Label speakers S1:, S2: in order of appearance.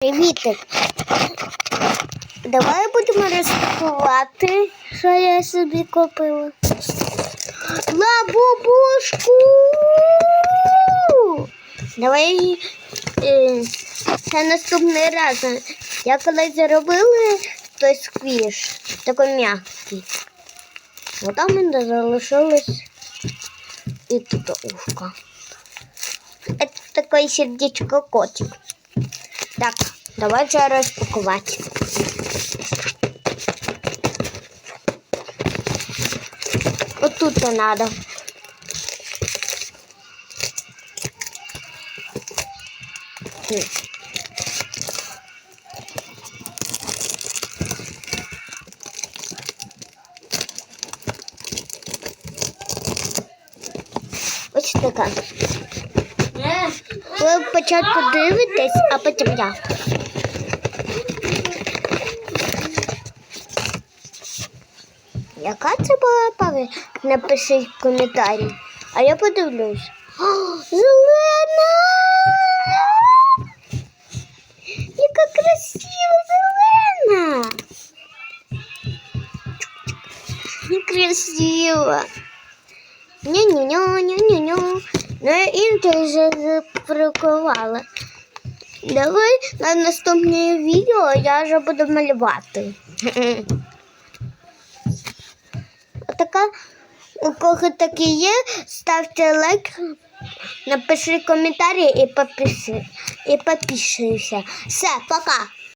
S1: Привітик. Давай будемо розпакувати, що я собі купила. Лабубушку! Давай е, це наступний раз. Я колись зробила той сквіш, такий м'який. Вот там мене залишилось і тут ушко. Это такое сердечко котик. Так, давайте розпакувати. Отут не треба. Ось така. Ви спочатку дивитесь, а потім я. Яка це була пара? Напишіть в коментарі. А я подивлюсь. О, зелена! Яка красива зелена! Красиво. Ню-ню-ню-ню-ню-ню. Ну, я інше вже запракувала. Давай на наступне відео я вже буду малювати. Така, у кого такі є, ставте лайк, напиши коментарі і підпиши, і. Все, пока.